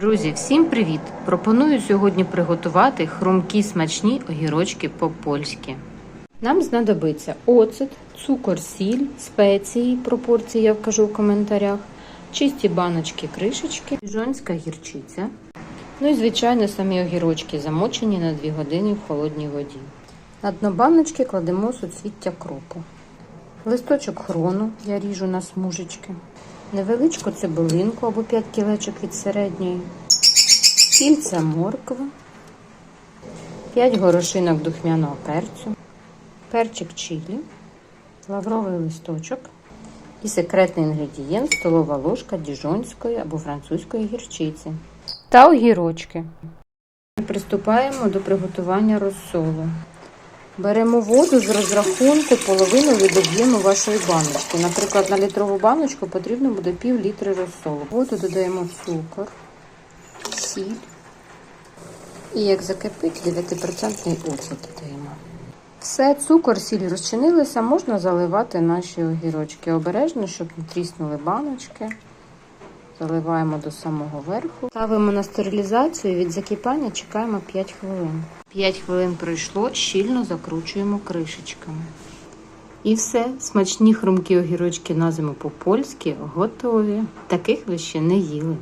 Друзі, всім привіт! Пропоную сьогодні приготувати хрумкі смачні огірочки по-польськи. Нам знадобиться оцет, цукор, сіль, спеції, пропорції я вкажу в коментарях, чисті баночки, кришечки, жонська гірчиця. Ну і, звичайно, самі огірочки замочені на 2 години в холодній воді. На дно баночки кладемо суцвіття кропу. Листочок хрону я ріжу на смужечки. Невеличку цибулинку або 5 кілечок від середньої. Кільця моркви. 5 горошинок духмяного перцю. Перчик чилі. Лавровий листочок. І секретний інгредієнт столова ложка діжонської або французької гірчиці. Та огірочки. Приступаємо до приготування розсолу. Беремо воду з розрахунку половину від об'єму вашої баночки. Наприклад, на літрову баночку потрібно буде пів літри розсолу. Воду додаємо цукор, сіль і як закипить 9% оцет додаємо. Все, цукор, сіль розчинилися, можна заливати наші огірочки. Обережно, щоб не тріснули баночки. Заливаємо до самого верху. Ставимо на стерилізацію від закипання чекаємо 5 хвилин. 5 хвилин пройшло, щільно закручуємо кришечками. І все, смачні хрумкі огірочки на зиму по-польськи готові. Таких ви ще не їли.